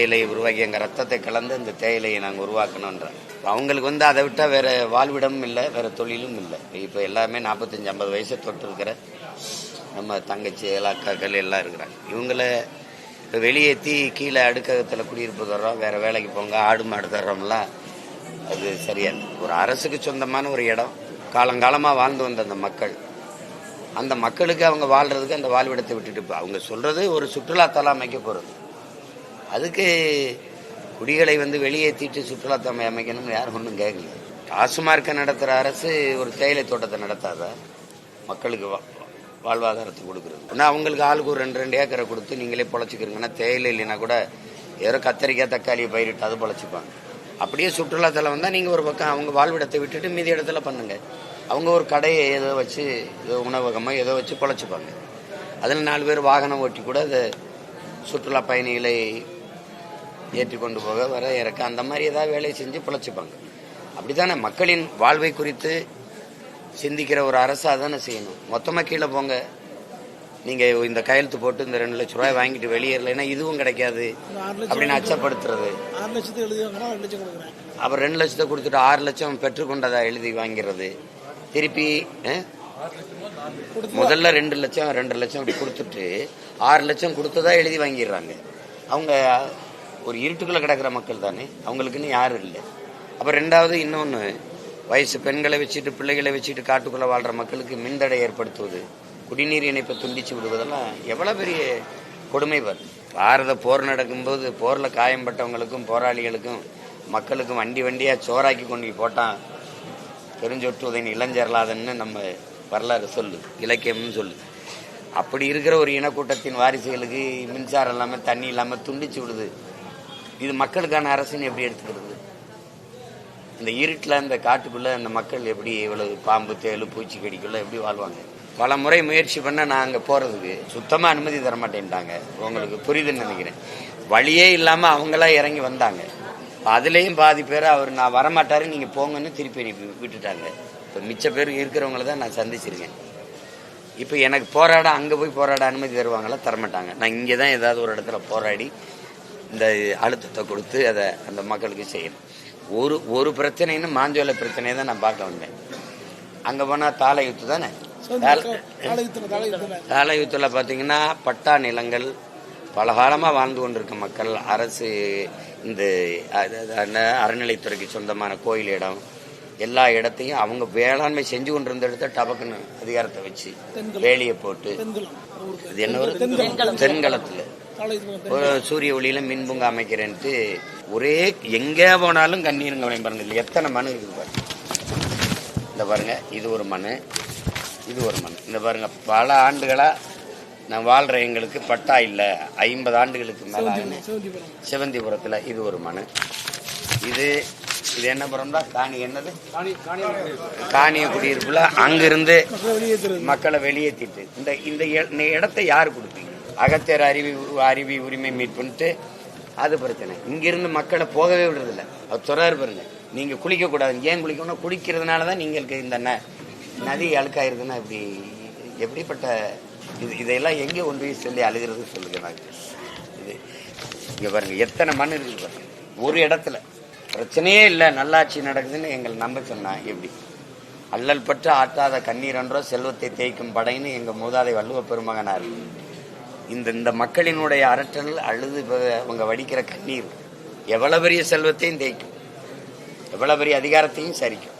தேயிலை உருவாக்கி எங்கள் ரத்தத்தை கலந்து இந்த தேயிலையை நாங்கள் உருவாக்கணுன்றோம் அவங்களுக்கு வந்து அதை விட்டால் வேற வாழ்விடமும் இல்லை வேற தொழிலும் இல்லை. இப்போ எல்லாமே நாற்பத்தஞ்சு ஐம்பது வயசை தொட்டு இருக்கிற நம்ம தங்கச்சி அக்காக்கள் எல்லாம் இருக்கிறாங்க. இவங்கள இப்போ வெளியேற்றி கீழே அடுக்ககத்தில் குடியிருப்பு தர்றோம் வேற வேலைக்கு போங்க ஆடு மாடு தர்றோம்லாம் அது சரியாது ஒரு அரசுக்கு சொந்தமான ஒரு இடம் காலங்காலமாக வாழ்ந்து வந்த அந்த மக்கள். அந்த மக்களுக்கு அவங்க வாழ்கிறதுக்கு அந்த வாழ்விடத்தை விட்டுட்டு இப்போ அவங்க சொல்கிறது ஒரு சுற்றுலாத்தலம் அமைக்க போகிறது அதுக்கு குடிகளை வந்து வெளியேற்றிட்டு சுற்றுலாத்தலம் அமைக்கணும்னு யாரும் ஒன்றும் கேட்கல டாஸ்மார்க்கை நடத்துகிற அரசு ஒரு தேயிலை தோட்டத்தை நடத்தாதா? மக்களுக்கு வா- வாழ்வாதாரத்தை கொடுக்குறது. ஆனால் அவங்களுக்கு ஆளுக்கு ஒரு ரெண்டு ரெண்டு ஏக்கரை கொடுத்து நீங்களே பொழைச்சிக்கிறீங்கன்னா தேயிலை இல்லைன்னா கூட ஏதோ கத்தரிக்காய் தக்காளியை பயிரிட்டு அது பொழைச்சிப்பாங்க. அப்படியே சுற்றுலாத்தலம் வந்தால் நீங்கள் ஒரு பக்கம் அவங்க வாழ்விடத்தை விட்டுட்டு மீதி இடத்துல பண்ணுங்க. அவங்க ஒரு கடையை ஏதோ வச்சு ஏதோ உணவகமோ ஏதோ வச்சு பொழைச்சிப்பாங்க. அதில் நாலு பேர் வாகனம் ஓட்டி கூட அதை சுற்றுலா பயணிகளை ஏற்றி கொண்டு போக வர இறக்க அந்த மாதிரி ஏதாவது வேலையை செஞ்சு பிழைச்சிப்பாங்க. அப்படித்தானே? மக்களின் வாழ்வை குறித்து சிந்திக்கிற ஒரு அரசா தானே செய்யணும். மொத்தமாக கீழே போங்க. நீங்க இந்த கையெழுத்து போட்டு இந்த ரெண்டு லட்ச ரூபாய் வாங்கிட்டு வெளியேறலைன்னா இதுவும் கிடைக்காது அப்படின்னு அச்சப்படுத்துறது. அப்புறம் ரெண்டு லட்சத்தை கொடுத்துட்டு ஆறு லட்சம் பெற்றுக்கொண்டதா எழுதி வாங்கிறது? திருப்பி முதல்ல ரெண்டு லட்சம் ரெண்டு லட்சம் இப்படி கொடுத்துட்டு ஆறு லட்சம் கொடுத்ததா எழுதி வாங்கிடுறாங்க. அவங்க ஒரு இருட்டுக்குள்ள கிடக்கிற மக்கள் தானே? அவங்களுக்குன்னு யாரும் இல்லை. அப்போ ரெண்டாவது இன்னொன்று வயசு பெண்களை வச்சுட்டு பிள்ளைகளை வச்சுட்டு காட்டுக்குள்ள வாழ்ற மக்களுக்கு மின்தடை ஏற்படுத்துவது குடிநீர் இணைப்பை துண்டிச்சு விடுவதெல்லாம் எவ்வளோ பெரிய கொடுமை பாரு. பாரத போர் நடக்கும்போது போரில் காயம்பட்டவங்களுக்கும் போராளிகளுக்கும் மக்களுக்கும் வண்டி வண்டியாக சோறாக்கி கொண்டு போட்டான் பெருஞ்சொற்றுவதன் இளஞ்சரலாதன்னு நம்ம வரலாறு சொல்லு இலக்கியம்னு சொல்லு. அப்படி இருக்கிற ஒரு இனக்கூட்டத்தின் வாரிசுகளுக்கு மின்சாரம் இல்லாமல் தண்ணி இல்லாமல் துண்டிச்சு விடுது. இது மக்களுக்கான அரசுன்னு எப்படி எடுத்துக்கிறது? இந்த இருட்டில் இந்த காட்டுக்குள்ள இந்த மக்கள் எப்படி இவ்வளவு பாம்பு தேழு பூச்சி கடிக்குள்ள எப்படி வாழ்வாங்க? பல முறை முயற்சி பண்ண நான் அங்கே போகிறதுக்கு சுத்தமாக அனுமதி தர மாட்டேன்ட்டாங்க உங்களுக்கு புரியுதுன்னு நினைக்கிறேன். வழியே இல்லாமல் அவங்களா இறங்கி வந்தாங்க. அதுலேயும் பாதி பேர் அவர் நான் வரமாட்டாரு நீங்கள் போங்கன்னு திருப்பி அனுப்பி விட்டுட்டாங்க. இப்போ மிச்ச பேர் இருக்கிறவங்கள தான் நான் சந்திச்சிருக்கேன். இப்போ எனக்கு போராட அங்கே போய் போராட அனுமதி தருவாங்களா? தரமாட்டாங்க. நான் இங்கே தான் ஏதாவது ஒரு இடத்துல போராடி இந்த அழுத்தத்தை கொடுத்து அதை அந்த மக்களுக்கு செய்யணும். ஒரு ஒரு பிரச்சனைன்னு மாஞ்சோலை பிரச்சனையை தான் நான் பார்க்க வந்தேன். அங்கே போனால் தாலை யுத்து தானே? தாலை- தாலையூத்தில் பார்த்தீங்கன்னா பட்டா நிலங்கள் பல காலமாக வாழ்ந்து கொண்டிருக்க மக்கள். அரசு இந்த அறநிலைத்துறைக்கு சொந்தமான கோயில் இடம். எல்லா இடத்தையும் அவங்க வேளாண்மை செஞ்சு கொண்டிருந்த இடத்த டபக்குன்னு அதிகாரத்தை வச்சு வேலியை போட்டு இது என்ன ஒரு தென்களத்தில் ஒரு சூரிய ஒளியில மின்புங்க அமைக்கிறேன்ட்டு ஒரே எங்கே போனாலும் கண்ணீருங்க விளையும் பாருங்க. இதுல எத்தனை மனு இருக்குது பாருங்க. இந்த பாருங்க இது ஒரு மனு இது ஒரு மனு இந்த பாருங்க பல ஆண்டுகளா நான் வாழ்ற எங்களுக்கு பட்டா இல்ல. ஐம்பது ஆண்டுகளுக்கு மேல சிவந்திபுரத்துல இது ஒரு மனு இது இது என்ன புறம் தான் காணி என்னது காணிய குடியிருப்புல அங்கிருந்து மக்களை வெளியேற்றிட்டு இந்த இந்த இடத்தை யாரு கொடுப்பீங்க? அகத்தியர் அருவி உ- அருவி உரிமை மீட்புன்ட்டு அது பிரச்சனை. இங்கிருந்து மக்களை போகவே விடுறதில்ல. அவர் சொல்றாரு பாருங்க நீங்க குளிக்க கூடாது ஏன் குளிக்கணும் குளிக்கிறதுனால தான் நீங்களுக்கு இந்த ந- நதி அழுக்காயிருதுன்னா இப்படி எப்படிப்பட்ட இது இதையெல்லாம் எங்கே கொண்டு போய் சொல்லி அழுகிறது சொல்லுங்க நான் இது இங்கே பாருங்க எத்தனை மண் இருக்குது பாருங்க. ஒரு இடத்துல. பிரச்சனையே இல்லை நல்லாட்சி நடக்குதுன்னு எங்களை நம்ப சொன்னா எப்படி? அல்லல் பற்று ஆட்டாத கண்ணீர் என்றோ செல்வத்தை தேய்க்கும் படைன்னு எங்கள் மூதாதை வள்ளுவ பெருமகனார். இந்த இந்த மக்களினுடைய அரட்டல் அழுது அவங்க வடிக்கிற கண்ணீர். எவ்வளவு பெரிய செல்வத்தையும் தேய்க்கும். எவ்வளவு பெரிய அதிகாரத்தையும் சரிக்கும்.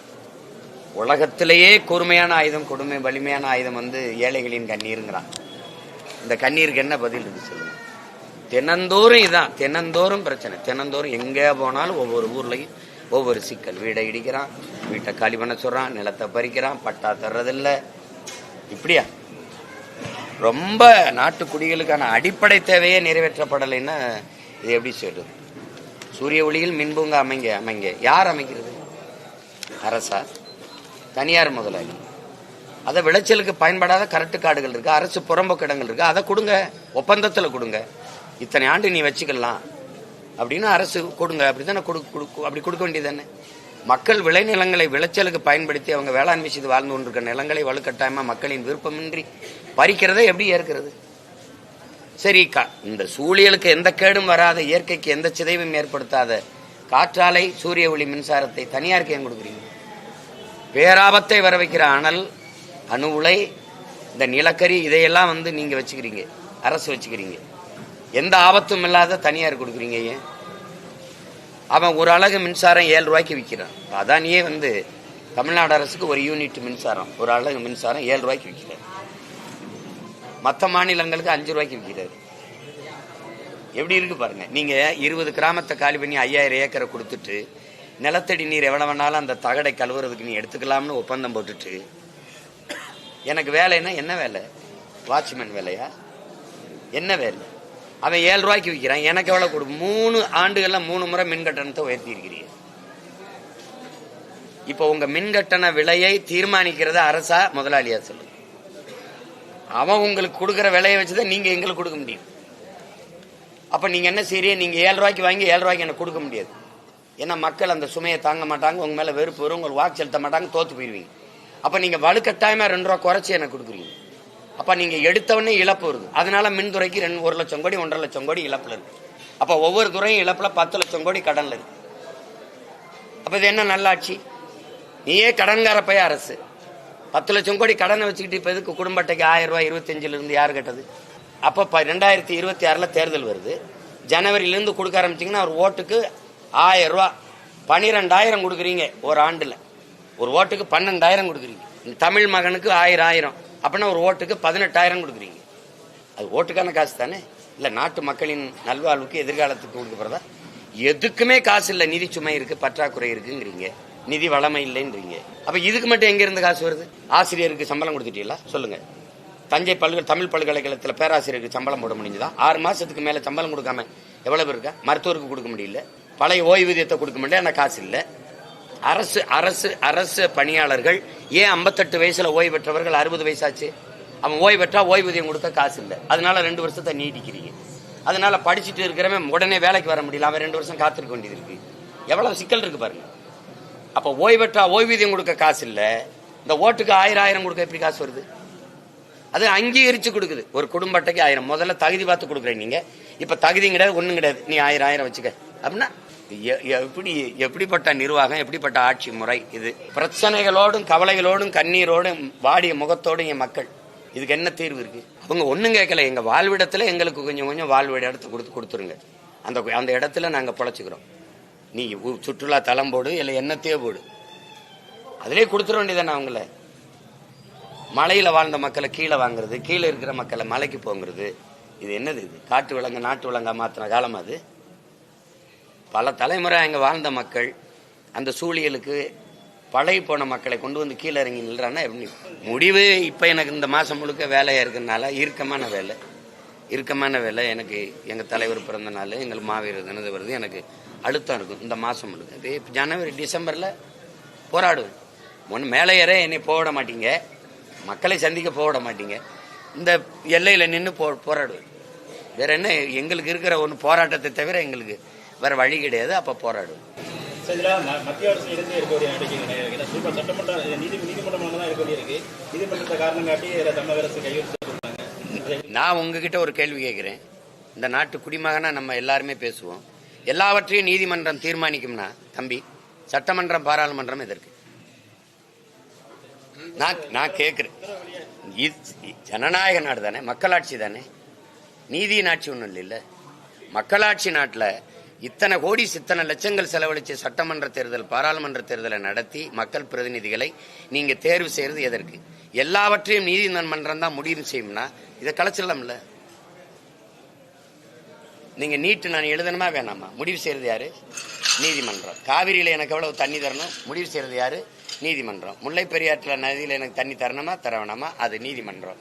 உலகத்திலேயே கூர்மையான ஆயுதம் கொடுமை வலிமையான ஆயுதம் வந்து ஏழைகளின் கண்ணீருங்கிறான். இந்த கண்ணீருக்கு என்ன பதில் இருக்கு சொல்லுங்க. தினந்தோறும் இதுதான் தினந்தோறும் பிரச்சனை. தினந்தோறும் எங்கே போனாலும் ஒவ்வொரு ஊர்லையும் ஒவ்வொரு சிக்கல். வீடை இடிக்கிறான் வீட்டை காலி பண்ண சொல்கிறான் நிலத்தை பறிக்கிறான் பட்டா தர்றதில்லை. இப்படியா? ரொம்ப நாட்டு குடிகளுக்கான அடிப்படை தேவையே நிறைவேற்றப்படலைன்னா இது எப்படி சொல்றது? சூரிய ஒளியில் மின்பூங்க அமைங்க அமைங்க. யார் அமைக்கிறது? அரசா? தனியார் முதலாளி. அதை விளைச்சலுக்கு பயன்படாத கரட்டு காடுகள் இருக்கு அரசு புறம்போக்கு இடங்கள் இருக்கு அதை கொடுங்க. ஒப்பந்தத்தில் கொடுங்க. இத்தனை ஆண்டு நீ வச்சுக்கலாம். அப்படின்னு அரசு கொடுங்க. அப்படித்தானே கொடு கொடு- அப்படி கொடுக்க வேண்டியது தானே? மக்கள் விளைநிலங்களை விளைச்சலுக்கு பயன்படுத்தி அவங்க வேளாண்மை செய்து வாழ்ந்து கொண்டிருக்க நிலங்களை வலுக்கட்டாயமா மக்களின் விருப்பமின்றி பறிக்கிறதை எப்படி ஏற்கிறது? சரி கா- இந்த சூழியலுக்கு எந்த கேடும் வராத இயற்கைக்கு எந்த சிதைவும் ஏற்படுத்தாத காற்றாலை சூரிய ஒளி மின்சாரத்தை தனியாருக்கு ஏன் கொடுக்குறீங்க? பேராபத்தை வர வைக்கிற அனல் அணு உலை இந்த நிலக்கரி இதையெல்லாம் வந்து நீங்கள் வச்சுக்கிறீங்க அரசு வச்சுக்கிறீங்க. எந்த ஆபத்தும் இல்லாத தனியார் கொடுக்குறீங்க ஏன்? அவன் ஒரு அழகு மின்சாரம் ஏழு ரூபாய்க்கு விற்கிறான் அதானியே வந்து தமிழ்நாடு அரசுக்கு ஒரு யூனிட் மின்சாரம் ஒரு அலகு மின்சாரம் ஏழு ரூபாய்க்கு விற்கிறார் மற்ற மாநிலங்களுக்கு அஞ்சு ரூபாய்க்கு விற்கிறாரு எப்படி இருக்கு பாருங்க. நீங்க இருபது கிராமத்தை காலி பண்ணி ஐயாயிரம் ஏக்கரை கொடுத்துட்டு நிலத்தடி நீர் எவ்வளவு வேணாலும் அந்த தகடை கழுவுறதுக்கு நீ எடுத்துக்கலாம்னு ஒப்பந்தம் போட்டுட்டு எனக்கு வேலைன்னா என்ன வேலை? வாட்ச்மேன் வேலையா? என்ன வேலை? அவன் ஏழு ரூபாய்க்கு விற்கிறான். எனக்கு எவ்வளவு கொடு? மூணு ஆண்டுகள்ல மூணு முறை மின் கட்டணத்தை உயர்த்தி இருக்கிறீங்க இப்போ உங்க மின் கட்டண விலையை தீர்மானிக்கிறத அரசா முதலாளியா சொல்லுங்க அவன் உங்களுக்கு கொடுக்குற விலையை வச்சுதான் நீங்க எங்களுக்கு கொடுக்க முடியும். அப்ப நீங்க என்ன செய்றீங்க? நீங்க ஏழு ரூபாய்க்கு வாங்கி ஏழு ரூபாய்க்கு எனக்கு கொடுக்க முடியாது. ஏன்னா மக்கள் அந்த சுமையை தாங்க மாட்டாங்க உங்க மேல வெறுப்பு வரும் உங்களுக்கு வாக்கு செலுத்த மாட்டாங்க தோத்து போயிருவீங்க. அப்ப நீங்க வலுக்கட்டாயமா ரெண்டு ரூபா குறைச்சி எனக்கு கொடுக்குறீங்க. அப்போ நீங்கள் எடுத்தவொடனே இழப்பு வருது. அதனால மின்துறைக்கு ரெண்டு ஒரு லட்சம் கோடி ஒன்றரை லட்சம் கோடி இழப்பில் இருக்கு. அப்போ ஒவ்வொரு துறையும் இழப்பில் பத்து லட்சம் கோடி கடனில் இருக்கு. அப்போ இது என்ன நல்லாட்சி நீயே கடன்கார பைய அரசு. பத்து லட்சம் கோடி கடனை வச்சுக்கிட்டு இப்போ எதுக்கு குடும்ப அட்டைக்கு ஆயிரம் ரூபாய் இருபத்தஞ்சிலிருந்து யார் கட்டது அப்போ ப- ரெண்டாயிரத்தி இருபத்தி ஆறில் தேர்தல் வருது. ஜனவரியிலேருந்து கொடுக்க ஆரம்பிச்சீங்கன்னா ஒரு ஓட்டுக்கு ஆயிரம் ரூபா பன்னிரெண்டாயிரம் கொடுக்குறீங்க ஒரு ஆண்டில். ஒரு ஓட்டுக்கு பன்னெண்டாயிரம் கொடுக்குறீங்க. தமிழ் மகனுக்கு ஆயிரம் ஆயிரம். அப்படின்னா ஒரு ஓட்டுக்கு பதினெட்டாயிரம் கொடுக்குறீங்க. அது ஓட்டுக்கான காசு தானே? இல்லை நாட்டு மக்களின் நல்வாழ்வுக்கு எதிர்காலத்துக்கு கொடுக்கப்படுறதா? எதுக்குமே காசு இல்லை நிதி சுமை இருக்கு பற்றாக்குறை இருக்குங்கிறீங்க. நிதி வளமை இல்லைன்றீங்க. அப்ப இதுக்கு மட்டும் எங்க இருந்து காசு வருது? ஆசிரியருக்கு சம்பளம் கொடுத்துட்டீங்களா? சொல்லுங்க. தஞ்சை பல்கலை தமிழ் பல்கலைக்கழகத்தில் பேராசிரியருக்கு சம்பளம் போட முடிஞ்சதா? ஆறு மாசத்துக்கு மேல சம்பளம் கொடுக்காம எவ்வளவு இருக்கா? மருத்துவருக்கு கொடுக்க முடியல. பழைய ஓய்வூதியத்தை கொடுக்க முடியல ஆனால் காசு இல்லை. அரசு அரசு அரசு பணியாளர்கள் ஏன் 58 வயசுல ஓய்வு பெற்றவர்கள் அறுபது வயசாச்சு? அவன் ஓய்வு பெற்றா ஓய்வூதியம் கொடுக்க காசு இல்லை. அதனால ரெண்டு வருஷத்தை நீடிக்கிறீங்க அதனால படிச்சுட்டு இருக்கிறவன் உடனே வேலைக்கு வர முடியல. அவன் ரெண்டு வருஷம் காத்திருக்க வேண்டியது இருக்கு. எவ்வளவு சிக்கல் இருக்கு பாருங்க. அப்ப ஓய்வு பெற்றா ஓய்வூதியம் கொடுக்க காசு இல்லை. இந்த ஓட்டுக்கு ஆயிரம் ஆயிரம் கொடுக்க எப்படி காசு வருது? அது அங்கீகரிச்சு கொடுக்குது. ஒரு குடும்ப அட்டைக்கு ஆயிரம். முதல்ல தகுதி பார்த்து கொடுக்குறேன் நீங்க. இப்ப தகுதியும் கிடையாது ஒண்ணும் கிடையாது. நீ ஆயிரம் ஆயிரம் வச்சுக்க. அப்படின்னா எப்படி எப்படிப்பட்ட நிர்வாகம் எப்படிப்பட்ட ஆட்சி முறை இது? பிரச்சனைகளோடும் கவலைகளோடும் கண்ணீரோடும் வாடிய முகத்தோடும் என் மக்கள். இதுக்கு என்ன தீர்வு இருக்கு? அவங்க ஒன்றும் கேட்கல. எங்கள் வாழ்விடத்தில் எங்களுக்கு கொஞ்சம் கொஞ்சம் வாழ்விட இடத்து கொடுத்து கொடுத்துருங்க. அந்த அந்த இடத்துல நாங்கள் பொழைச்சுக்கிறோம். நீ சுற்றுலா தலம் போடு இல்லை என்னத்தையே போடு. அதிலே கொடுத்துட வேண்டியதானே அவங்கள? மலையில் வாழ்ந்த மக்களை கீழே வாங்குறது கீழே இருக்கிற மக்களை மலைக்கு போங்கிறது. இது என்னது இது? காட்டு விலங்கு நாட்டு விலங்கா மாத்தின காலம் அது? பல தலைமுறை அங்கே வாழ்ந்த மக்கள் அந்த சூழியலுக்கு பழகி போன மக்களை கொண்டு வந்து கீழே இறங்கி நில்றான்னா எப்படி? முடிவு இப்போ எனக்கு இந்த மாதம் முழுக்க வேலையாக இருக்கிறதுனால இறுக்கமான வேலை. இறுக்கமான வேலை எனக்கு எங்கள் தலைவர் பிறந்த நாள் எங்கள் மாவீரர் தினது வருது எனக்கு அழுத்தம் இருக்கும் இந்த மாதம் முழுக்க. இது ஜனவரி டிசம்பரில் போராடுவேன். ஒன்று மேலே ஏற என்னை போக விட மாட்டீங்க. மக்களை சந்திக்க போக விட மாட்டீங்க. இந்த எல்லையில் நின்று போ போராடுவேன். வேற என்ன எங்களுக்கு இருக்கிற ஒன்று போராட்டத்தை தவிர எங்களுக்கு வேற வழி கிடையாது அப்ப போராடுவேன் சார் இதில் ம- மத்திய அரசு இருந்து இருக்க வேண்டிய நடவடிக்கை கிடையாது ஏன்னா சூப்பர் சட்டமன்ற நீதி நீதிமன்றமாக தான் இருக்க வேண்டியிருக்கு. நீதிமன்றத்தை காரணம் காட்டி இதில் தமிழக அரசு கையெழுத்து கொடுத்தாங்க நான் உங்ககிட்ட ஒரு கேள்வி கேட்கிறேன் இந்த நாட்டு குடிமகனா நம்ம எல்லாருமே பேசுவோம். எல்லாவற்றையும் நீதிமன்றம் தீர்மானிக்கும்னா தம்பி சட்டமன்றம் பாராளுமன்றம் எதற்கு? நான் நான் கேட்கிறேன் ஜனநாயக நாடு தானே மக்களாட்சி தானே? நீதியின் ஆட்சி ஒன்றும் இல்லைல்ல. மக்களாட்சி நாட்டில் இத்தனை கோடி இத்தனை லட்சங்கள் செலவழித்து சட்டமன்ற தேர்தல் பாராளுமன்ற தேர்தலை நடத்தி மக்கள் பிரதிநிதிகளை நீங்கள் தேர்வு செய்கிறது எதற்கு? எல்லாவற்றையும் நீதிமன்றம் தான் முடிவு செய்யும்னா இதை கலைச்சிடலாம்ல? நீங்கள் நீட்டு நான் எழுதணுமா வேணாமா? முடிவு செய்கிறது யாரு? நீதிமன்றம். காவிரியில் எனக்கு எவ்வளவு தண்ணி தரணும்? முடிவு செய்கிறது யாரு? நீதிமன்றம். முல்லை பெரியாற்றில் நதியில் எனக்கு தண்ணி தரணுமா? தர வேணாமா அது நீதிமன்றம்.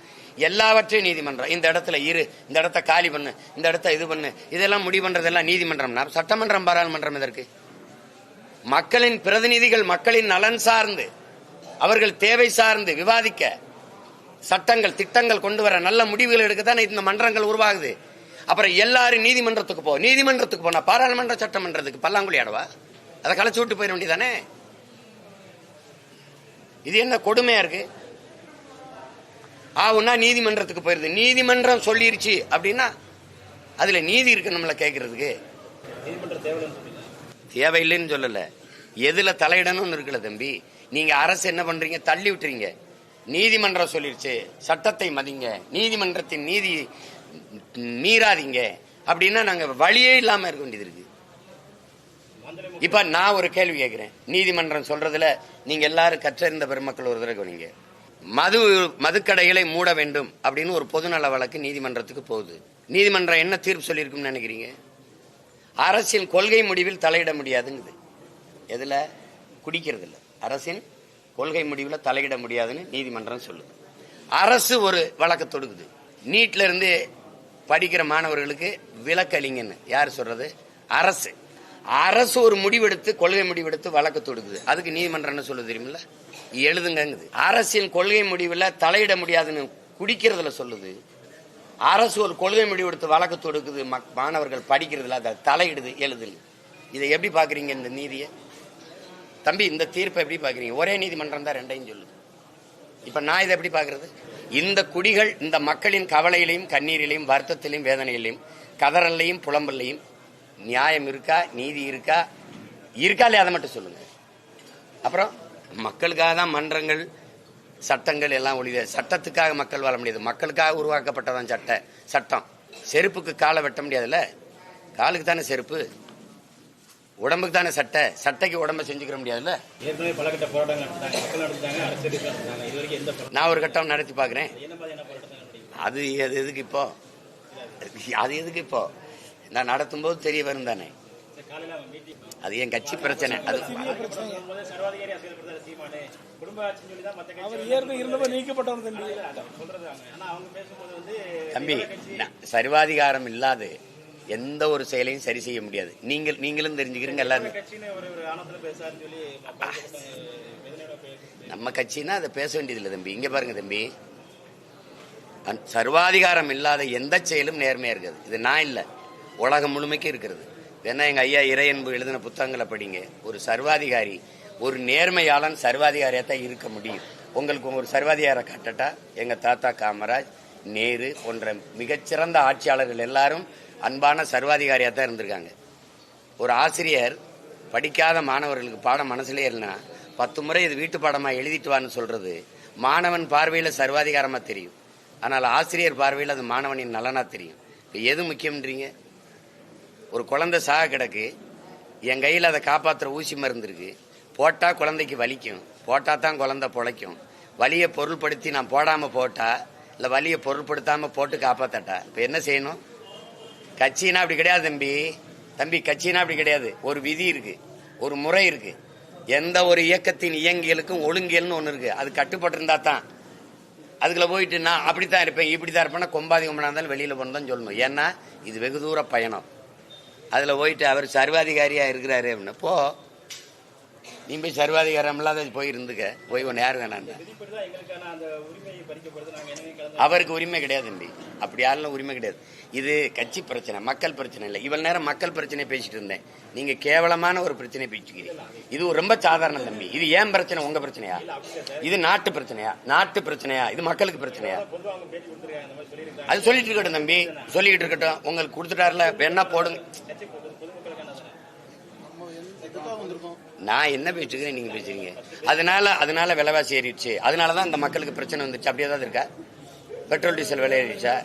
எல்லாவற்றையும் நீதிமன்றம். இந்த இடத்துல இரு இந்த இடத்த காலி பண்ணு இந்த இடத்த இது பண்ணு இதெல்லாம் முடிவு பண்றதெல்லாம் நீதிமன்றம்னா சட்டமன்றம் பாராளுமன்றம் இதற்கு மக்களின் பிரதிநிதிகள் மக்களின் நலன் சார்ந்து அவர்கள் தேவை சார்ந்து விவாதிக்க சட்டங்கள் திட்டங்கள் கொண்டு வர நல்ல முடிவுகள் எடுக்க தானே இந்த மன்றங்கள் உருவாகுது. அப்புறம் எல்லாரும் நீதிமன்றத்துக்கு போ. நீதிமன்றத்துக்கு போனா பாராளுமன்ற சட்டமன்றத்துக்கு பல்லாங்குழி ஆடவா? அதை களைச்சு விட்டு போயிட வேண்டியதானே? இது என்ன கொடுமையா இருக்கு? ஆவுன்னா நீதிமன்றத்துக்கு போயிருது. நீதிமன்றம் சொல்லிருச்சு அப்படின்னா அதுல நீதி இருக்கு நம்மள கேட்கறதுக்கு தேவையில்லைன்னு சொல்லல. எதுல தலையிடணும்னு இருக்குல்ல தம்பி? நீங்க அரசு என்ன பண்றீங்க? தள்ளி விட்டுறீங்க. நீதிமன்றம் சொல்லிருச்சு. சட்டத்தை மதிங்க. நீதிமன்றத்தின் நீதி மீறாதீங்க. அப்படின்னா நாங்க வழியே இல்லாம இருக்க வேண்டியது இருக்கு. இப்ப நான் ஒரு கேள்வி கேட்கிறேன் நீதிமன்றம் சொல்றதுல நீங்க எல்லாரும் கற்றறிந்த பெருமக்கள் ஒரு தடவை கவனிங்க. மது மதுக்கடைகளை மூட வேண்டும் அப்படின்னு ஒரு பொதுநல வழக்கு நீதிமன்றத்துக்கு போகுது. நீதிமன்றம் என்ன தீர்ப்பு சொல்லியிருக்கும்னு நினைக்கிறீங்க? அரசின் கொள்கை முடிவில் தலையிட முடியாதுங்குது. எதில்? குடிக்கிறது இல்லை அரசின் கொள்கை முடிவில் தலையிட முடியாதுன்னு நீதிமன்றம் சொல்லுது. அரசு ஒரு வழக்க தொடுக்குது. நீட்ல இருந்து படிக்கிற மாணவர்களுக்கு விலக்களிங்கன்னு. யார் சொல்றது? அரசு. அரசு ஒரு முடிவெடுத்து கொள்கை முடிவெடுத்து வழக்கு தொடுக்குது. அதுக்கு நீதிமன்றம் என்ன சொல்லுது தெரியுமில்ல? எழுதுங்கங்குது. அரசின் கொள்கை முடிவில் தலையிட முடியாதுன்னு குடிக்கிறதுல சொல்லுது. அரசு ஒரு கொள்கை முடிவெடுத்து வழக்கு தொடுக்குது மக்- மாணவர்கள் படிக்கிறதுல அதை தலையிடுது எழுதுது. இதை எப்படி பாக்குறீங்க இந்த நீதியை? தம்பி இந்த தீர்ப்பை எப்படி பாக்குறீங்க ஒரே நீதிமன்றம் தான் ரெண்டையும் சொல்லுது. இப்ப நான் இதை எப்படி பாக்குறது இந்த குடிகள் இந்த மக்களின் கவலையிலையும் கண்ணீரிலையும் வருத்தத்திலையும் வேதனையிலையும் கதறல்லையும் புலம்பல்லையும் நியாயம் இருக்கா நீதி இருக்கா? இருக்கா இல்லையா? அதை மட்டும் சொல்லுங்க. அப்புறம் மக்களுக்காக தான் மன்றங்கள் சட்டங்கள் எல்லாம் ஒளித சட்டத்துக்காக மக்கள் வாழ முடியாது. மக்களுக்காக உருவாக்கப்பட்டதான் சட்ட சட்டம். செருப்புக்கு காலை வெட்ட முடியாதுல்ல? காலுக்கு தானே செருப்பு? உடம்புக்கு தானே சட்டை? சட்டைக்கு உடம்ப செஞ்சுக்கிற முடியாதுல்ல? நான் ஒரு கட்டம் நடத்தி பார்க்குறேன். அது அது எதுக்கு இப்போ? அது எதுக்கு இப்போ? நான் நடத்தும்போது தெரிய வரும் தானே. அது என் கட்சி பிரச்சனை. அது தம்பி. சொல்றது அவங்க. ஆனா அவங்க பேசும்போது வந்து தம்பி ந- சர்வாதிகாரம் இல்லாது எந்த ஒரு செயலையும் சரி செய்ய முடியாது. நீங்கள் நீங்களும் தெரிஞ்சுக்கிறீங்க எல்லாரும். கட்சின்னு நம்ம கட்சினா அதை பேச வேண்டியதில்லை தம்பி. இங்க பாருங்க தம்பி. சர்வாதிகாரம் இல்லாத எந்த செயலும் நேர்மையா இருக்குது. இது நான் இல்ல. உலகம் முழுமைக்கு இருக்கிறது. வேணா எங்கள் ஐயா இறையன்பு எழுதின புத்தகங்களை படிங்க. ஒரு சர்வாதிகாரி ஒரு நேர்மையாளன் சர்வாதிகாரியாக தான் இருக்க முடியும். உங்களுக்கு ஒரு சர்வாதிகார கட்டட்டா எங்கள் தாத்தா காமராஜ் நேரு போன்ற மிகச்சிறந்த ஆட்சியாளர்கள் எல்லாரும் அன்பான சர்வாதிகாரியாக தான் இருந்திருக்காங்க. ஒரு ஆசிரியர் படிக்காத மாணவர்களுக்கு பாடம் மனசுலே இல்லைன்னா பத்து முறை இது வீட்டு பாடமாக எழுதிட்டு வான்னு சொல்கிறது மாணவன் பார்வையில் சர்வாதிகாரமாக தெரியும். ஆனால் ஆசிரியர் பார்வையில் அது மாணவனின் நலனாக தெரியும். இப்போ எது முக்கியம்ன்றீங்க? ஒரு குழந்தை சாக கிடக்கு என் கையில் அதை காப்பாற்றுற ஊசி மருந்து இருக்கு. போட்டால் குழந்தைக்கு வலிக்கும். போட்டால் தான் குழந்தை பொழைக்கும். வலியை பொருள்படுத்தி நான் போடாமல் போட்டா இல்லை வலியை பொருள்படுத்தாமல் போட்டு காப்பாற்றட்டா இப்போ என்ன செய்யணும்? கட்சினா அப்படி கிடையாது தம்பி. தம்பி கட்சினா அப்படி கிடையாது. ஒரு விதி இருக்கு. ஒரு முறை இருக்கு. எந்த ஒரு இயக்கத்தின் இயங்கியலுக்கும் ஒழுங்கியல்னு ஒன்று இருக்கு. அது கட்டுப்பட்டிருந்தா தான். அதுக்குள்ள போயிட்டு நான் அப்படித்தான் இருப்பேன் இப்படித்தான் இருப்பேன்னா கொம்பாதி கொம்பனா இருந்தாலும் வெளியில் போனதான் சொல்லணும். ஏன்னா இது வெகு தூர பயணம். அதில் போயிட்டு அவர் சர்வாதிகாரியாக இருக்கிறாரு அப்படின்னு போ. நீ போய் சர்வாதிகாரம் இல்லாத போய் இருந்துக்க. போய் ஒன்று யார் வேணான்னு அவருக்கு உரிமை கிடையாது தம்பி. அப்படி யாரெல்லாம் உரிமை கிடையாது. இது கட்சி பிரச்சனை மக்கள் பிரச்சனை இல்லை. இவ்வளவு நேரம் மக்கள் பிரச்சனை பேசிட்டு இருந்தேன். நீங்க கேவலமான ஒரு பிரச்சனை பேசிக்கிறீங்க இது ரொம்ப சாதாரண தம்பி. இது ஏன் பிரச்சனை? உங்க பிரச்சனையா? இது நாட்டு பிரச்சனையா? நாட்டு பிரச்சனையா? இது மக்களுக்கு பிரச்சனையா? அது சொல்லிட்டு இருக்கட்டும் தம்பி. சொல்லிக்கிட்டு இருக்கட்டும். உங்களுக்கு கொடுத்துட்டாருல. வேணா போடுங்க. நான் என்ன பேசுகிறேன் நீங்க பேசுறீங்க அதனால அதனால விலைவாசி ஏறிடுச்சு. அதனாலதான் இந்த மக்களுக்கு பிரச்சனை வந்துச்சு. அப்படியே தான் இருக்கா? பெட்ரோல் டீசல் விலை ஏறிடுச்சா?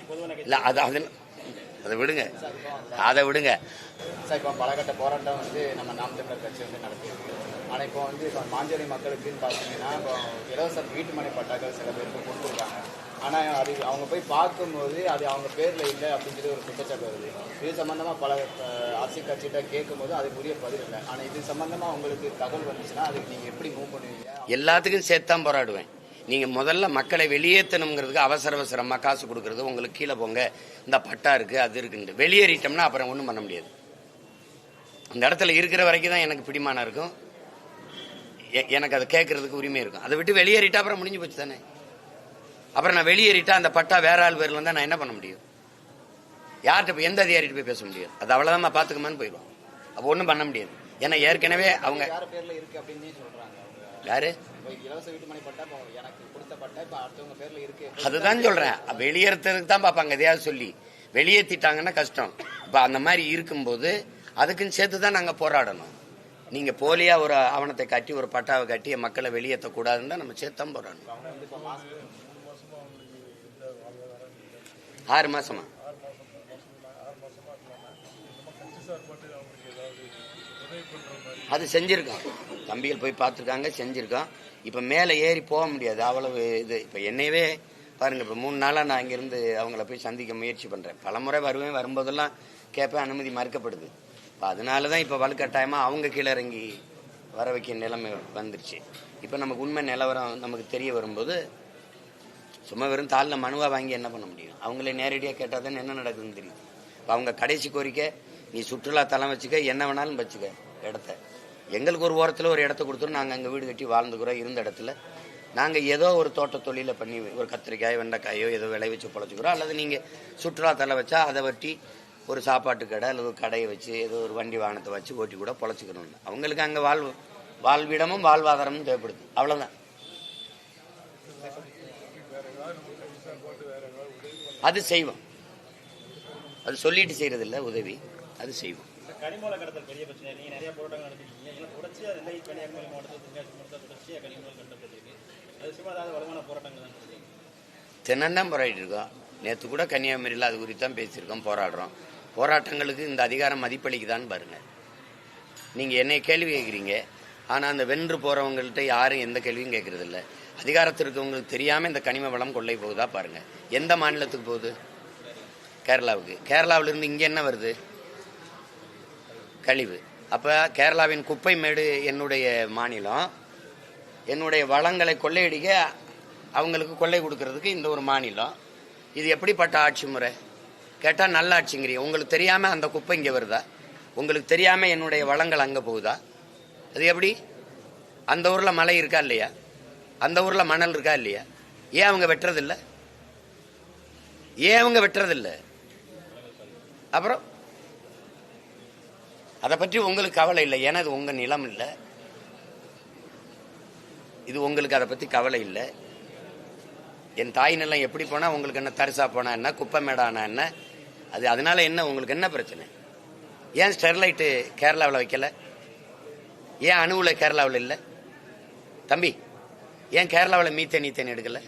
இல்ல அது அது அதை விடுங்க. அதை விடுங்க. சார் இப்போ பலகட்ட போராட்டம் வந்து நம்ம நாம் தமிழர் கட்சி வந்து நடத்தியிருக்கு. ஆனால் இப்போ வந்து இப்போ மாஞ்சோலி மக்களுக்குன்னு பார்த்தீங்கன்னா இப்போ இலவச வீட்டுமனை பட்டாக்கள் சில பேருக்கு கொடுத்துருக்காங்க. ஆனால் அது அவங்க போய் பார்க்கும்போது அது அவங்க பேரில் இல்லை அப்படின்னு சொல்லி ஒரு குற்றச்சாட்டு வருது. இது சம்மந்தமாக பல அஹ், அரசியல் கட்சிகிட்ட கேட்கும்போது அது புரிய பதில் இல்லை. ஆனால் இது சம்மந்தமாக உங்களுக்கு தகவல் வந்துச்சுன்னா அதுக்கு நீங்கள் எப்படி மூவ் பண்ணுவீங்க? எல்லாத்துக்கும் சேர்த்தான் போராடுவேன். நீங்கள் முதல்ல மக்களை வெளியேற்றணுங்கிறதுக்கு அவசர அவசரமாக காசு கொடுக்கறது உங்களுக்கு கீழே போங்க. இந்த பட்டா இருக்குது அது இருக்குன்ட்டு. வெளியேறிட்டோம்னா அப்புறம் ஒன்றும் பண்ண முடியாது. அந்த இடத்துல இருக்கிற வரைக்கும் தான் எனக்கு பிடிமானம் இருக்கும். எனக்கு அதை கேட்கறதுக்கு உரிமை இருக்கும். அதை விட்டு வெளியேறிட்டா அப்புறம் முடிஞ்சு போச்சு தானே? அப்புறம் நான் வெளியேறிட்டா அந்த பட்டா வேற ஆள் பேர்ல இருந்தா நான் என்ன பண்ண முடியும்? யார்கிட்ட போய் எந்த அதிகாரிகிட்ட போய் பேச முடியும்? அது அவ்வளவுதான் பாத்துக்கமான்னு போயிடுவோம் அப்போ ஒன்றும் பண்ண முடியாது. ஏன்னா ஏற்கனவே அவங்க யார் அதுதான் சொல்றேன். வெளியேறதுக்கு தான் பார்ப்பாங்க எதையாவது சொல்லி. வெளியேற்றிட்டாங்கன்னா கஷ்டம். இப்போ அந்த மாதிரி இருக்கும்போது அதுக்குன்னு சேர்த்து தான் நாங்கள் போராடணும். நீங்கள் போலியா ஒரு ஆவணத்தை கட்டி ஒரு பட்டாவை கட்டி மக்களை வெளியேற்றக்கூடாதுன்னு தான் நம்ம சேர்த்து தான் போராடணும். ஆறு மாசமா? அது செஞ்சிருக்கோம். தம்பிகள் போய் பார்த்துருக்காங்க செஞ்சிருக்கோம். இப்போ மேலே ஏறி போக முடியாது அவ்வளவு இது. இப்போ என்னையவே பாருங்க இப்போ மூணு நாளாக நான் இங்கேருந்து அவங்கள போய் சந்திக்க முயற்சி பண்ணுறேன் பலமுறை வருவேன் வரும்போதெல்லாம் கேட்பேன் அனுமதி மறுக்கப்படுது. இப்போ அதனால தான் இப்போ வலுக்கட்டாயமாக அவங்க கீழே இறங்கி வர வைக்க நிலைமை வந்துருச்சு. இப்போ நமக்கு உண்மை நிலவரம் நமக்கு தெரிய வரும்போது சும்மா வெறும் தாளில் மனுவாக வாங்கி என்ன பண்ண முடியும்? அவங்களே நேரடியாக கேட்டால் தான் என்ன நடக்குதுன்னு தெரியும். இப்போ அவங்க கடைசி கோரிக்கை நீ சுற்றுலா தலம் வச்சுக்க என்ன வேணாலும் வச்சுக்க இடத்த. எங்களுக்கு ஒரு ஓரத்தில் ஒரு இடத்த கொடுத்துரும் நாங்கள் அங்கே வீடு கட்டி வாழ்ந்துக்கிறோம் இருந்த இடத்துல. நாங்கள் ஏதோ ஒரு தோட்ட தொழிலை பண்ணி ஒரு கத்திரிக்காய் வெண்டைக்காயோ ஏதோ விளைவிச்சு பொழைச்சிக்கிறோம். அல்லது நீங்கள் சுற்றுலா தலை வச்சா அதை வட்டி ஒரு சாப்பாட்டு கடை அல்லது ஒரு கடையை வச்சு ஏதோ ஒரு வண்டி வாகனத்தை வச்சு ஓட்டி கூட பொழைச்சிக்கணும் அவங்களுக்கு அங்கே வாழ்வு வாழ்விடமும் வாழ்வாதாரமும் தேவைப்படுது. அவ்வளோதான் அது செய்வோம். அது சொல்லிட்டு செய்யறது இல்ல உதவி. அது செய்வோம். கனிமூல கடத்தல் பெரிய பிரச்சனை. நீங்க நிறைய போராட்டங்கள் நடத்திருக்கீங்க. ஏன்னா தொடர்ச்சியா நெல்லை கன்னியாகுமரி மாவட்டத்தில் தென்காசி மாவட்டத்தில் தொடர்ச்சியா கனிமூலம் கட்டப்பட்டிருக்கு அது சும்மா ஏதாவது வருமான போராட்டங்கள் தான் போராடிட்டு இருக்கோம். நேற்று கூட கன்னியாகுமரியில் அது குறித்து தான் பேசியிருக்கோம் போராடுறோம். போராட்டங்களுக்கு இந்த அதிகாரம் மதிப்பளிக்குதான்னு பாருங்க. நீங்கள் என்னை கேள்வி கேட்குறீங்க. ஆனால் அந்த வென்று போகிறவங்கள்ட்ட யாரும் எந்த கேள்வியும் கேட்கறது இல்ல அதிகாரத்தில் இருக்கவங்களுக்கு தெரியாமல் இந்த கனிம வளம் கொள்ளை போகுதா பாருங்கள் எந்த மாநிலத்துக்கு போகுது? கேரளாவுக்கு. கேரளாவிலிருந்து இங்கே என்ன வருது? கழிவு. அப்போ கேரளாவின் குப்பை மேடு என்னுடைய மாநிலம். என்னுடைய வளங்களை கொள்ளையடிக்க அவங்களுக்கு கொள்ளை கொடுக்கறதுக்கு இந்த ஒரு மாநிலம். இது எப்படிப்பட்ட ஆட்சி முறை? கேட்டால் நல்ல ஆட்சிங்கிறீங்க. உங்களுக்கு தெரியாமல் அந்த குப்பை இங்கே வருதா? உங்களுக்கு தெரியாமல் என்னுடைய வளங்கள் அங்கே போகுதா? அது எப்படி? அந்த ஊரில் மலை இருக்கா இல்லையா? அந்த ஊரில் மணல் இருக்கா இல்லையா? ஏன் அவங்க வெட்டுறதில்ல? ஏன் அவங்க வெட்டுறதில்ல? அப்புறம் அதை பற்றி உங்களுக்கு கவலை இல்லை. ஏன்னா இது உங்கள் நிலம் இல்லை. இது உங்களுக்கு அதை பற்றி கவலை இல்லை. என் தாய் நிலம் எப்படி போனால் உங்களுக்கு என்ன தரிசா போனா என்ன குப்பை மேடானா என்ன? அது அதனால என்ன உங்களுக்கு என்ன பிரச்சனை? ஏன் ஸ்டெர்லைட்டு கேரளாவில் வைக்கல? ஏன் அணுவில் கேரளாவில் இல்லை? தம்பி ஏன் கேரளாவில் மீத்தேன் ஈத்தேன் எடுக்கல?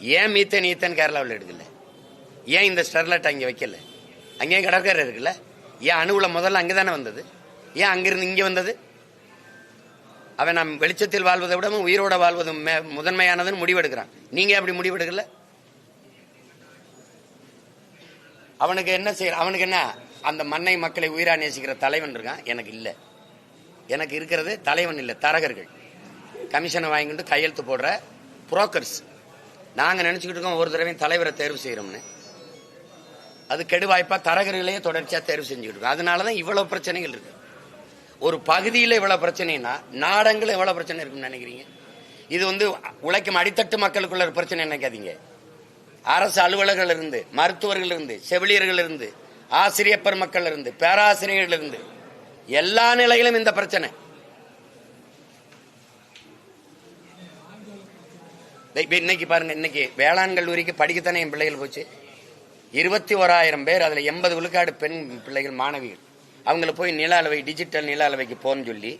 ஏன் மீத்தேன் ஈத்தேன் கேரளாவில் எடுக்கல? ஏன் இந்த ஸ்டெர்லைட் அங்கே வைக்கல? அங்கேயும் கடற்கரை இருக்குல்ல? ஏன் அணுவில் முதல்ல அங்கே தானே வந்தது? ஏன் அங்கிருந்து இங்கே வந்தது? அவன் நாம் வெளிச்சத்தில் வாழ்வதை விட உயிரோட வாழ்வது மே- முதன்மையானதுன்னு முடிவெடுக்கிறான். நீங்க அப்படி முடிவெடுக்கல? அவனுக்கு என்ன செய்ய அவனுக்கு என்ன? அந்த மண்ணை மக்களை உயிரா நேசிக்கிற தலைவன் இருக்கான். எனக்கு இல்லை. எனக்கு இருக்கிறது தலைவன் இல்லை தரகர்கள். கமிஷனை வாங்கிட்டு கையெழுத்து போடுற புரோக்கர்ஸ். நாங்கள் நினச்சிக்கிட்டு இருக்கோம் ஒரு தடவையும் தலைவரை தேர்வு செய்கிறோம்னு அது கெடுவாய்ப்பாக தரகர்களையே தொடர்ச்சியாக தேர்வு செஞ்சுக்கிட்டு இருக்கோம். அதனால தான் இவ்வளோ பிரச்சனைகள் இருக்கு. ஒரு பகுதியில் இவ்வளோ பிரச்சனைனா நாடங்களும் எவ்வளோ பிரச்சனை இருக்குன்னு நினைக்கிறீங்க? இது வந்து உழைக்கும் அடித்தட்டு மக்களுக்குள்ள ஒரு பிரச்சனை நினைக்காதீங்க. அரசு அலுவலர்கள் இருந்து மருத்துவர்கள் இருந்து செவிலியர்கள் இருந்து ஆசிரியப்பர் பெருமக்கள் இருந்து பேராசிரியர்கள் இருந்து எல்லா நிலையிலும் இந்த பிரச்சனை. இன்னைக்கு பாருங்க இன்னைக்கு வேளாண் கல்லூரிக்கு படிக்கத்தானே என் பிள்ளைகள் போச்சு. இருபத்தி ஓராயிரம் பேர் அதில் எண்பது விழுக்காடு பெண் பிள்ளைகள் மாணவிகள். அவங்கள போய் நில அளவை டிஜிட்டல் நில அளவைக்கு போன்னு சொல்லி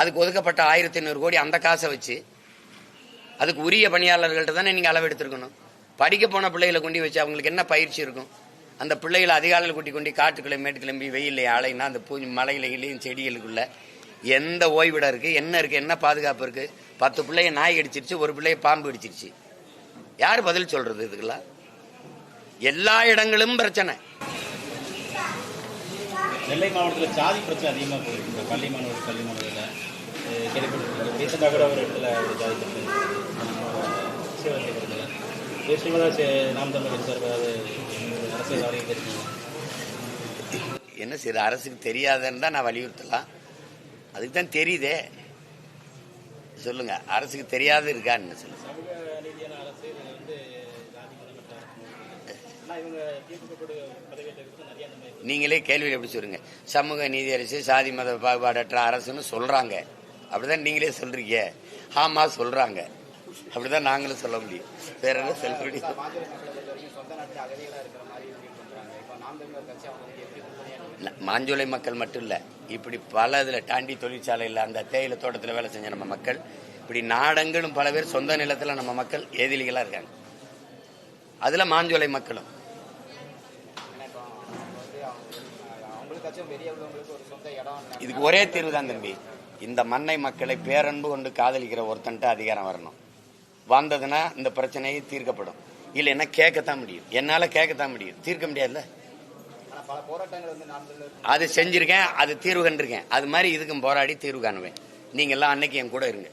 அதுக்கு ஒதுக்கப்பட்ட ஆயிரத்தி ஐநூறு கோடி அந்த காசை வச்சு அதுக்கு உரிய பணியாளர்கள்ட்ட தானே நீங்கள் அளவெடுத்துருக்கணும் படிக்க போன பிள்ளைகளை கொண்டு வச்சு அவங்களுக்கு என்ன பயிற்சி இருக்கும்? அந்த பிள்ளைகளை அதிகாலையில் கூட்டி கொண்டு காட்டுக்குள்ளே மேட்டு கிளம்பி வெயில்ல ஆலைனா அந்த பூ மலையில இல்லையும் செடிகளுக்குள்ள எந்த ஓய்விடம் இருக்குது என்ன இருக்குது என்ன பாதுகாப்பு இருக்குது பத்து பிள்ளைய நாய் அடிச்சிருச்சு ஒரு பிள்ளைய பாம்பு அடிச்சிருச்சு யார் பதில் சொல்றது இதுக்கெல்லாம்? எல்லா இடங்களும் பிரச்சனை. நெல்லை மாவட்டத்தில் ஜாதி பிரச்சனை அதிகமாக போயிருக்கு. பள்ளி மாணவர் கல்வி மாணவர்கள் கேள்விப்பட்டிருக்கோம் ரீசெண்டாக கூட ஒரு இடத்துல ஒரு ஜாதி பிரச்சனை நாம் சார் அரசியல் என்ன செய்யுது அரசுக்கு தெரியாதுன்னு தான் நான் வலியுறுத்தலாம். அதுக்கு தான் தெரியுதே. சொல்லுங்க. அரசுக்கு தெரியாது இருக்கான்னு சொல்லுங்க? நீங்களே கேள்வியில் எப்படி சொல்லுங்க? சமூக நீதி அரசு சாதி மத பாகுபாடற்ற அரசுன்னு சொல்றாங்க. அப்படிதான் நீங்களே சொல்றீங்க. ஆமா சொல்றாங்க. அப்படிதான் நாங்களும் சொல்ல முடியும். வேற என்ன சொல்ல முடியும் மாஞ்சோலை மக்களை பொறுத்த வரைக்கும் சொந்த நாட்டில் அகதிகளாக இருக்கிற மாதிரி ஃபீல் நாம் தமிழர் கட்சி அவங்களுக்கு எப்படி உறுதுணையா நிக்குது? இல்ல, மாஞ்சோலை மக்கள் மட்டும் இல்ல இப்படி பல இதுல தாண்டி தொழிற்சாலையில் அந்த தேயிலை தோட்டத்தில் வேலை செஞ்ச நம்ம மக்கள் இப்படி நாடங்களும் பல பேர் சொந்த நிலத்துல நம்ம மக்கள் ஏதிலிகளா இருக்காங்க. அதுல மாஞ்சோலை மக்களும். இதுக்கு ஒரே தீர்வு தான் தம்பி. இந்த மண்ணை மக்களை பேரன்பு கொண்டு காதலிக்கிற ஒருத்தன்ட்டு அதிகாரம் வரணும். வந்ததுன்னா இந்த பிரச்சனையை தீர்க்கப்படும். இல்லைன்னா கேட்கத்தான் முடியும். என்னால கேட்கத்தான் முடியும். தீர்க்க முடியாதுல்ல? அது செஞ்சிருக்கேன் அது தீர்வு கண்டிருக்கேன். அது மாதிரி இதுக்கும் போராடி தீர்வு காணுவேன். நீங்க எல்லாம் அன்னைக்கு என் கூட இருங்க.